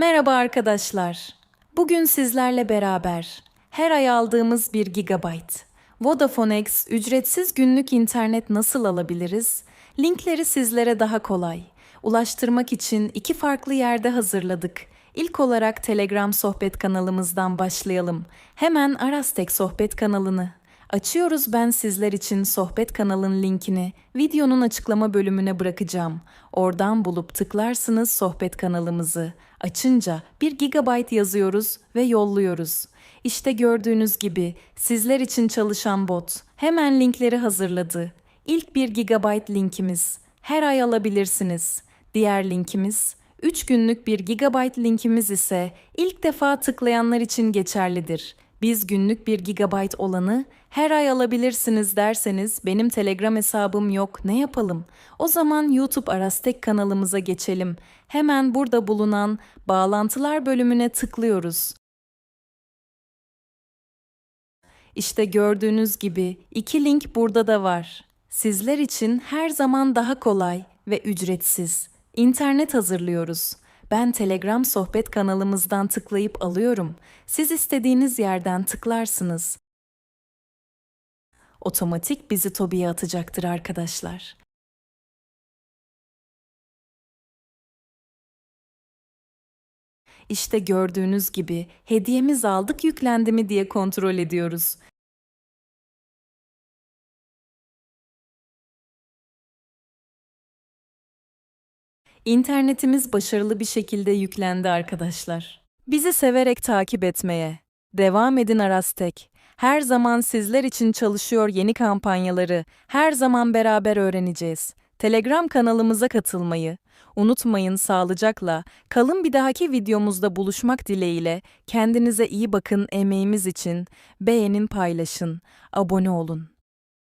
Merhaba arkadaşlar. Bugün sizlerle beraber her ay aldığımız 1 GB Vodafone X ücretsiz günlük internet nasıl alabiliriz? Linkleri sizlere daha kolay ulaştırmak için iki farklı yerde hazırladık. İlk olarak Telegram sohbet kanalımızdan başlayalım. Hemen Arastek sohbet kanalını Açıyoruz ben sizler için sohbet kanalın linkini videonun açıklama bölümüne bırakacağım. Oradan bulup tıklarsınız sohbet kanalımızı. Açınca 1 GB yazıyoruz ve yolluyoruz. İşte gördüğünüz gibi sizler için çalışan bot hemen linkleri hazırladı. İlk 1 GB linkimiz. Her ay alabilirsiniz. Diğer linkimiz 3 günlük 1 GB linkimiz ise ilk defa tıklayanlar için geçerlidir. Biz günlük 1 GB olanı her ay alabilirsiniz derseniz benim Telegram hesabım yok ne yapalım? O zaman YouTube Arastek kanalımıza geçelim. Hemen burada bulunan bağlantılar bölümüne tıklıyoruz. İşte gördüğünüz gibi iki link burada da var. Sizler için her zaman daha kolay ve ücretsiz internet hazırlıyoruz. Ben Telegram sohbet kanalımızdan tıklayıp alıyorum. Siz istediğiniz yerden tıklarsınız. Otomatik bizi Tobi'ye atacaktır arkadaşlar. İşte gördüğünüz gibi hediyemiz aldık yüklendi mi diye kontrol ediyoruz. İnternetimiz başarılı bir şekilde yüklendi arkadaşlar. Bizi severek takip etmeye devam edin Arastek. Her zaman sizler için çalışıyor yeni kampanyaları. Her zaman beraber öğreneceğiz. Telegram kanalımıza katılmayı unutmayın sağlıcakla. Kalın bir dahaki videomuzda buluşmak dileğiyle. Kendinize iyi bakın emeğimiz için. Beğenin paylaşın. Abone olun.